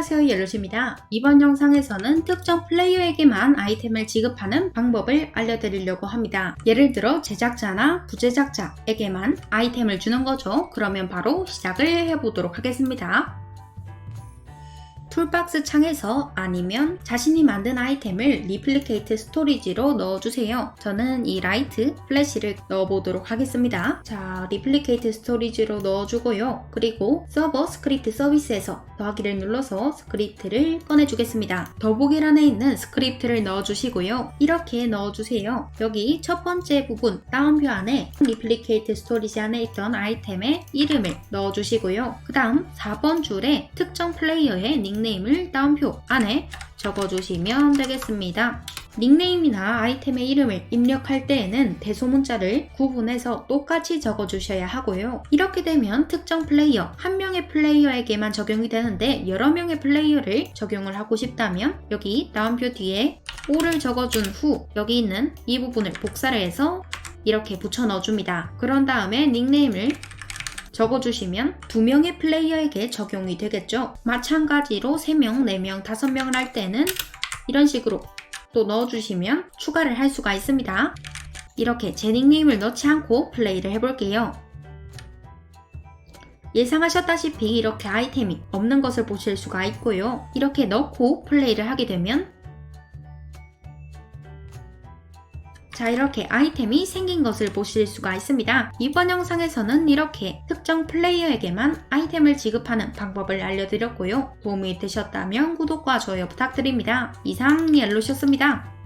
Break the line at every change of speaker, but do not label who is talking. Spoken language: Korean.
안녕하세요 옐로시입니다. 이번 영상에서는 특정 플레이어에게만 아이템을 지급하는 방법을 알려드리려고 합니다. 예를 들어 제작자나 부제작자에게만 아이템을 주는 거죠. 그러면 바로 시작을 해보도록 하겠습니다. 툴박스 창에서 아니면 자신이 만든 아이템을 리플리케이트 스토리지로 넣어주세요. 저는 이 라이트 플래시를 넣어보도록 하겠습니다. 자, 리플리케이트 스토리지로 넣어주고요. 그리고 서버 스크립트 서비스에서 더하기를 눌러서 스크립트를 꺼내주겠습니다. 더보기란에 있는 스크립트를 넣어주시고요. 이렇게 넣어주세요. 여기 첫 번째 부분 다운표 안에 리플리케이트 스토리지 안에 있던 아이템의 이름을 넣어주시고요. 그 다음 4번 줄에 특정 플레이어의 닉네임 을 다운표 안에 적어주시면 되겠습니다. 닉네임이나 아이템의 이름을 입력할 때에는 대소문자를 구분해서 똑같이 적어주셔야 하고요. 이렇게 되면 특정 플레이어, 한 명의 플레이어에게만 적용이 되는데 여러 명의 플레이어를 적용을 하고 싶다면 여기 다운표 뒤에 5를 적어준 후 여기 있는 이 부분을 복사를 해서 이렇게 붙여 넣어줍니다. 그런 다음에 닉네임을 적어주시면 두 명의 플레이어에게 적용이 되겠죠. 마찬가지로 3명, 4명, 5명을 할 때는 이런 식으로 또 넣어주시면 추가를 할 수가 있습니다. 이렇게 제 닉네임을 넣지 않고 플레이를 해볼게요. 예상하셨다시피 이렇게 아이템이 없는 것을 보실 수가 있고요. 이렇게 넣고 플레이를 하게 되면 자 이렇게 아이템이 생긴 것을 보실 수가 있습니다. 이번 영상에서는 이렇게 특정 플레이어에게만 아이템을 지급하는 방법을 알려드렸고요. 도움이 되셨다면 구독과 좋아요 부탁드립니다. 이상 옐로셨습니다.